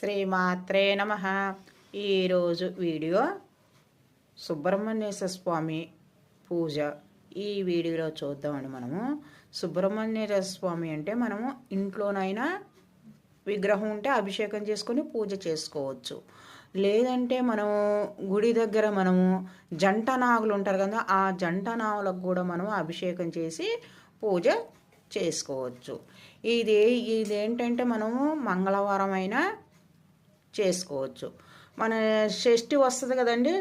శ్రీమాత్రే నమ. ఈరోజు వీడియో సుబ్రహ్మణ్యేశ్వర స్వామి పూజ. ఈ వీడియోలో చూద్దామండి మనము. సుబ్రహ్మణ్యేశ్వర స్వామి అంటే మనము ఇంట్లోనైనా విగ్రహం ఉంటే అభిషేకం చేసుకొని పూజ చేసుకోవచ్చు. లేదంటే మనము గుడి దగ్గర మనము జంట నాగులు ఉంటారు కదా ఆ జంట నాగులకు కూడా మనము అభిషేకం చేసి పూజ చేసుకోవచ్చు. ఇది ఇదేంటంటే మనము మంగళవారం అయినా చేసుకోవచ్చు. మన షష్ఠి వస్తుంది కదండి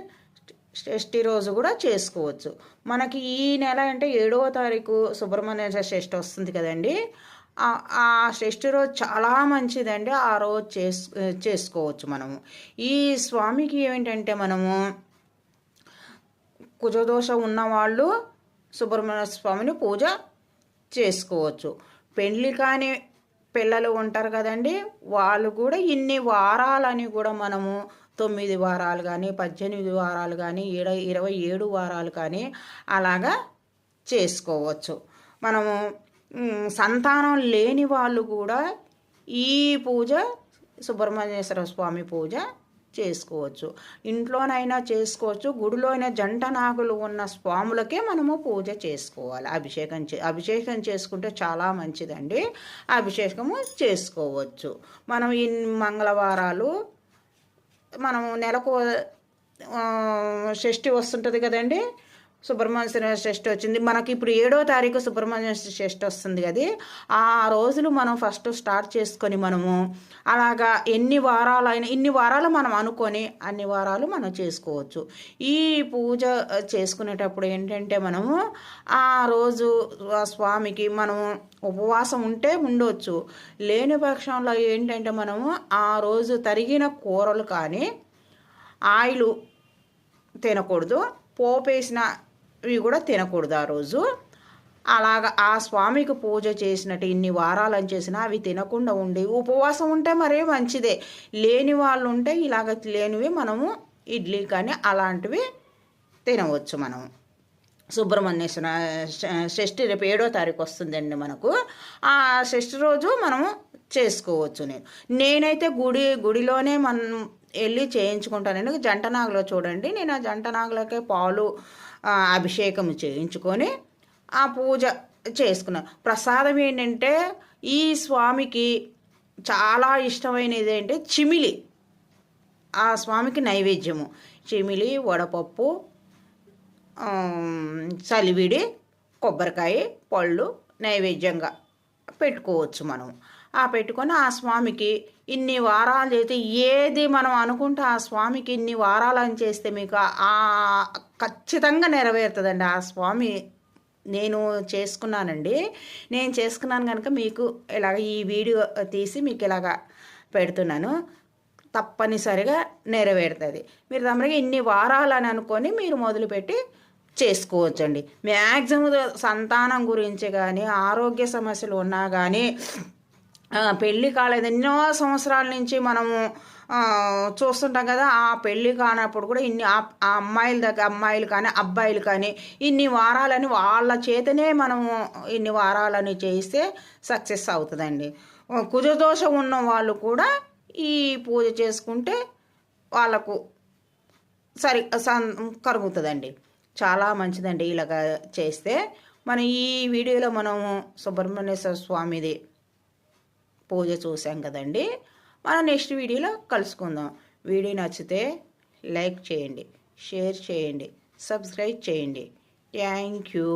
షష్ఠి రోజు కూడా చేసుకోవచ్చు. మనకి ఈ నెల అంటే ఏడవ తారీఖు సుబ్రహ్మణ్య షష్ఠి వస్తుంది కదండి ఆ షష్ఠి రోజు చాలా మంచిదండి ఆ రోజు చేసు చేసుకోవచ్చు మనము. ఈ స్వామికి ఏమిటంటే మనము కుజదోషం ఉన్నవాళ్ళు సుబ్రహ్మణ్య స్వామిని పూజ చేసుకోవచ్చు. పెళ్ళి కాని పిల్లలు ఉంటారు కదండి వాళ్ళు కూడా ఇన్ని వారాలని కూడా మనము తొమ్మిది వారాలు కానీ పద్దెనిమిది వారాలు కానీ ఏడ ఇరవై ఏడు వారాలు కానీ అలాగా చేసుకోవచ్చు. మనము సంతానం లేని వాళ్ళు కూడా ఈ పూజ సుబ్రహ్మణ్యేశ్వర స్వామి పూజ చేసుకోవచ్చు. ఇంట్లోనైనా చేసుకోవచ్చు. గుడిలోనైనా జంట నాగులు ఉన్న స్వాములకే మనము పూజ చేసుకోవాలి. అభిషేకం చే అభిషేకం చేసుకుంటే చాలా మంచిదండి. అభిషేకము చేసుకోవచ్చు. మనం ఈ మంగళవారాలు మనము నెలకు షష్ఠి వస్తుంటుంది కదండి. సుబ్రహ్మణ్య షష్ఠి వచ్చింది. మనకి ఇప్పుడు ఏడో తారీఖు సుబ్రహ్మణ్య షష్ఠి వస్తుంది కదా. ఆ రోజులు మనం ఫస్ట్ స్టార్ట్ చేసుకొని మనము అలాగా ఎన్ని వారాలైనా ఇన్ని వారాలు మనం అనుకొని అన్ని వారాలు మనం చేసుకోవచ్చు. ఈ పూజ చేసుకునేటప్పుడు ఏంటంటే మనము ఆ రోజు స్వామికి మనము ఉపవాసం ఉంటే ఉండొచ్చు. లేని పక్షంలో ఏంటంటే మనము ఆ రోజు తరిగిన కూరలు కానీ ఆయిల్ తినకూడదు. పోపేసిన ఇవి కూడా తినకూడదు ఆ రోజు. అలాగ ఆ స్వామికి పూజ చేసినట్టు ఇన్ని వారాలని చేసినా అవి తినకుండా ఉండి ఉపవాసం ఉంటే మరే మంచిదే. లేని వాళ్ళు ఉంటే ఇలాగ లేనివి మనము ఇడ్లీ కానీ అలాంటివి తినవచ్చు మనం సుబ్రహ్మణ్యేశ్వర షష్ఠి రేపు ఏడో తారీఖు వస్తుందండి మనకు. ఆ షష్ఠి రోజు మనము చేసుకోవచ్చు నేను. నేనైతే గుడి గుడిలోనే మనం వెళ్ళి చేయించుకుంటానండి జంట నాగులో చూడండి. నేను ఆ జంట నాగులకే పాలు అభిషేకం చేయించుకొని ఆ పూజ చేసుకున్నాం. ప్రసాదం ఏంటంటే ఈ స్వామికి చాలా ఇష్టమైనది ఏంటంటే చిమిలి. ఆ స్వామికి నైవేద్యము. చిమిలి వడపప్పు చలివిడి కొబ్బరికాయ పళ్ళు నైవేద్యంగా పెట్టుకోవచ్చు మనం ఆ పెట్టుకొని ఆ స్వామికి ఇన్ని వారాలు చేస్తే ఏది మనం అనుకుంటే ఆ స్వామికి ఇన్ని వారాలు అని చేస్తే మీకు ఆ ఖచ్చితంగా నెరవేరుతుందండి. ఆ స్వామి నేను చేసుకున్నానండి. నేను చేసుకున్నాను కనుక మీకు ఇలాగ ఈ వీడియో తీసి మీకు ఇలాగ పెడుతున్నాను. తప్పనిసరిగా నెరవేరుతుంది. మీరు తమరికి ఇన్ని వారాలని అనుకొని మీరు మొదలుపెట్టి చేసుకోవచ్చండి. మ్యాక్సిమం సంతానం గురించి కానీ ఆరోగ్య సమస్యలు ఉన్నా కానీ పెళ్ళి కాలేదు. ఎన్నో సంవత్సరాల నుంచి మనము చూస్తుంటాం కదా ఆ పెళ్ళి కానప్పుడు కూడా ఇన్ని ఆ అమ్మాయిల దగ్గర అమ్మాయిలు కానీ అబ్బాయిలు కానీ ఇన్ని వారాలని వాళ్ళ చేతనే మనము ఇన్ని వారాలని చేయిస్తే సక్సెస్ అవుతుందండి. కుజదోషం ఉన్న వాళ్ళు కూడా ఈ పూజ చేసుకుంటే వాళ్ళకు సరి కరుగుతుందండి. చాలా మంచిదండి ఇలాగ చేస్తే. మన ఈ వీడియోలో మనము సుబ్రహ్మణ్యేశ్వర స్వామిది పూజ చూసాం కదండి. మనం నెక్స్ట్ వీడియోలో కలుసుకుందాం. వీడియో నచ్చితే లైక్ చేయండి షేర్ చేయండి సబ్స్క్రైబ్ చేయండి. Thank you.